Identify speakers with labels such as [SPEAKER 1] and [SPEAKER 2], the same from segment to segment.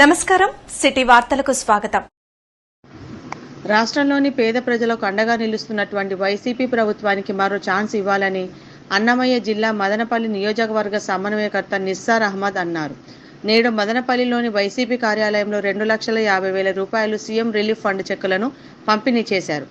[SPEAKER 1] నమస్కారం సిటీ వార్తలకు స్వాగతం.
[SPEAKER 2] రాష్ట్రంలోని పేద ప్రజలకు అండగా నిలుస్తున్నటువంటి వైసీపీ ప్రభుత్వానికి మరో ఛాన్స్ ఇవ్వాలని అన్నమయ్య జిల్లా మదనపల్లి నియోజకవర్గ సమన్వయకర్త నిస్సార్ అహ్మద్ అన్నారు. నేడు మదనపల్లిలోని వైసీపీ కార్యాలయంలో రెండు లక్షల యాభై వేల రూపాయలు సీఎం రిలీఫ్ ఫండ్ చెక్కులను పంపిణీ చేశారు.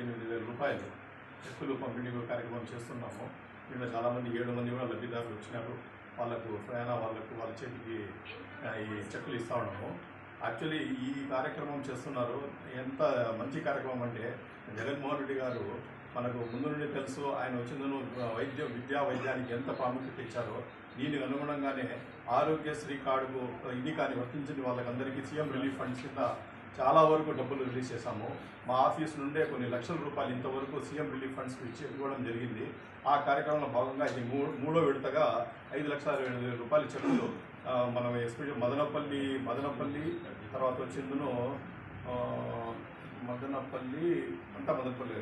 [SPEAKER 3] ఎనిమిది వేల రూపాయలు చెక్కులు పంపిణీ కార్యక్రమం చేస్తున్నాము. నిన్న చాలామంది ఏడు మంది కూడా లబ్ధిదారులు వచ్చినారు వాళ్ళకు ప్రయాణ వాళ్ళకు వాళ్ళ చేతికి ఈ చెక్కులు ఇస్తా ఉన్నాము. యాక్చువల్లీ ఈ కార్యక్రమం చేస్తున్నారు. ఎంత మంచి కార్యక్రమం అంటే జగన్మోహన్ రెడ్డి గారు మనకు ముందు నుండి తెలుసు ఆయన వచ్చిందను వైద్య విద్యా వైద్యానికి ఎంత ప్రాముఖ్యత ఇచ్చారో దీనికి అనుగుణంగానే ఆరోగ్యశ్రీ కార్డుకు ఇది కానీ వర్తించని వాళ్ళకందరికీ సీఎం రిలీఫ్ ఫండ్స్ కింద చాలా వరకు డబ్బులు రిలీజ్ చేశాము. మా ఆఫీస్ నుండే కొన్ని లక్షల రూపాయలు ఇంతవరకు సీఎం రిలీఫ్ ఫండ్స్ ఇచ్చి ఇవ్వడం జరిగింది. ఆ కార్యక్రమంలో భాగంగా ఇది మూడో విడతగా ఐదు లక్షల వేల రూపాయల చెక్కులు మనం ఎస్పెషల్ మదనపల్లి మదనపల్లి తర్వాత వచ్చిందును మదనపల్లి అంతా మదనపల్లి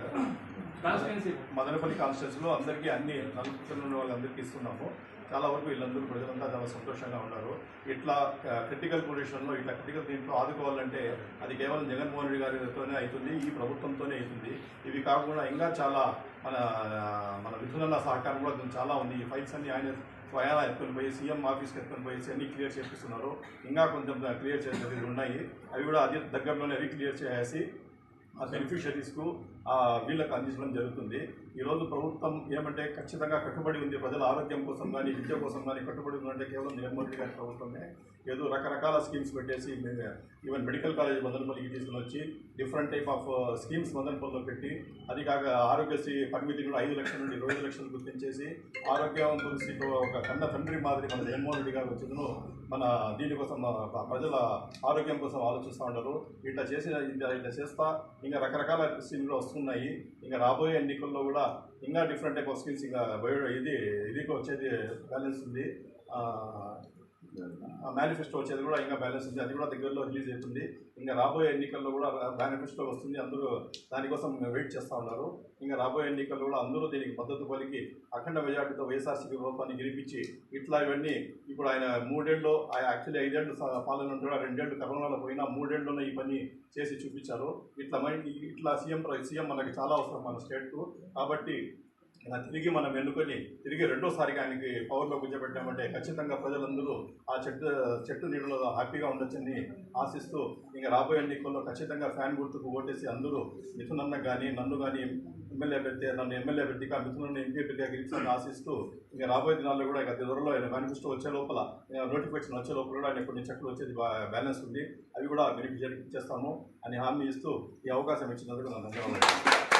[SPEAKER 3] మదనపల్లి కాన్స్టిట్యూన్సీలో అందరికీ అన్ని నలుగురు ఉన్న వాళ్ళందరికీ ఇస్తున్నాము. చాలా వరకు వీళ్ళందరూ ప్రజలంతా చాలా సంతోషంగా ఉన్నారు. ఇట్లా క్రిటికల్ పొజిషన్లో ఇట్లా క్రిటికల్ దీంట్లో ఆదుకోవాలంటే అది కేవలం జగన్మోహన్ రెడ్డి గారితోనే అవుతుంది ఈ ప్రభుత్వంతోనే అవుతుంది. ఇవి కాకుండా ఇంకా చాలా మన మన మిథునన్న సహకారం కూడా చాలా ఉంది. ఈ ఫైల్స్ అన్ని ఆయన స్వయానా ఎత్తుకొని పోయి సీఎం ఆఫీస్కి ఎత్తుకొని పోయి అన్ని క్లియర్ చేపిస్తున్నారు. ఇంకా కొంచెం క్లియర్ చేసేది ఉన్నాయి. అవి కూడా అదే దగ్గరలోనే అవి క్లియర్ చేసేసి ఆ బెనిఫిషరీస్కు వీళ్ళకు అందించడం జరుగుతుంది. ఈరోజు ప్రభుత్వం ఏమంటే ఖచ్చితంగా కట్టుబడి ఉంది. ప్రజల ఆరోగ్యం కోసం కానీ విద్య కోసం కానీ కట్టుబడి ఉందంటే కేవలం జగన్మోహన్ రెడ్డి గారి ప్రభుత్వమే. ఏదో రకరకాల స్కీమ్స్ పెట్టేసి ఈవెన్ మెడికల్ కాలేజ్ మదనపల్లికి తీసుకుని వచ్చి డిఫరెంట్ టైప్ ఆఫ్ స్కీమ్స్ మదనపల్లిలో పెట్టి అది కాక ఆరోగ్యశ్రీ పరిమితి కూడా ఐదు లక్షల నుండి ఇరవై లక్షలు గుర్తించేసి ఆరోగ్యవంతులతో ఒక కన్న తండ్రి మాదిరి మన జగన్మోహన్ రెడ్డి గారు వచ్చిందను. మన దీనికోసం ప్రజల ఆరోగ్యం కోసం ఆలోచిస్తూ ఉంటారు ఇట్లా చేసి ఇట్లా ఇట్లా చేస్తా ఇంకా రకరకాల స్కీమ్లు వస్తున్నాయి. ఇంకా రాబోయే ఎన్నికల్లో కూడా ఇంకా డిఫరెంట్ టైప్ ఆఫ్ స్కిల్స్ ఇంకా బయో ఇది ఇది వచ్చేది బ్యాలెన్స్ ఉంది. మేనిఫెస్టో వచ్చేది కూడా ఇంకా బ్యాలెన్స్ ఉంది. అది కూడా దగ్గరలో రిలీజ్ అవుతుంది. ఇంకా రాబోయే ఎన్నికల్లో కూడా మేనిఫెస్టో వస్తుంది. అందరూ దానికోసం వెయిట్ చేస్తూ ఉన్నారు. ఇంకా రాబోయే ఎన్నికల్లో కూడా అందరూ దీనికి మద్దతు పలికి అఖండ మెజార్టీతో వైఎస్ఆర్సీపీ ప్రభుత్వాన్ని గెలిపించి ఇట్లా ఇవన్నీ ఇప్పుడు ఆయన మూడేళ్ళు యాక్చువల్లీ ఐదేళ్ళు పాలన ఉంటాడు రెండేళ్ళు కరోనాలో పోయినా మూడేళ్ళలోనే ఈ పని చేసి చూపించారు. ఇట్లా మైండ్ ఇట్లా సీఎం సీఎం మనకి చాలా అవసరం మన స్టేట్కు కాబట్టి తిరిగి మనం ఎన్నుకొని తిరిగి రెండోసారిగా ఆయనకి పవర్లో కూర్చోబెట్టామంటే ఖచ్చితంగా ప్రజలందరూ ఆ చెట్టు చెట్టు నీడలో హ్యాపీగా ఉండొచ్చని ఆశిస్తూ ఇంకా రాబోయే ఎన్నికల్లో ఖచ్చితంగా ఫ్యాన్ గుర్తుకు ఓటేసి అందరూ మిథునన్న కానీ నన్ను కానీ ఎమ్మెల్యే అభ్యర్థి నన్ను ఎమ్మెల్యే అభ్యర్థిగా మిథునన్న ఎంపీ అభ్యర్థిగా గెలిచాలని ఆశిస్తూ ఇంకా రాబోయే దినాల్లో కూడా ఇక త్వరలో ఆయన మేనిఫెస్టో వచ్చే లోపల నోటిఫికేషన్ వచ్చే లోపల కూడా ఆయన కొన్ని చెట్లు వచ్చేది బ్యాలెన్స్ ఉంది. అవి కూడా బెనిఫిషియరీ ఇచ్చేస్తాము అని హామీ ఇస్తూ ఈ అవకాశం ఇచ్చినందుకు నా ధన్యవాదాలు.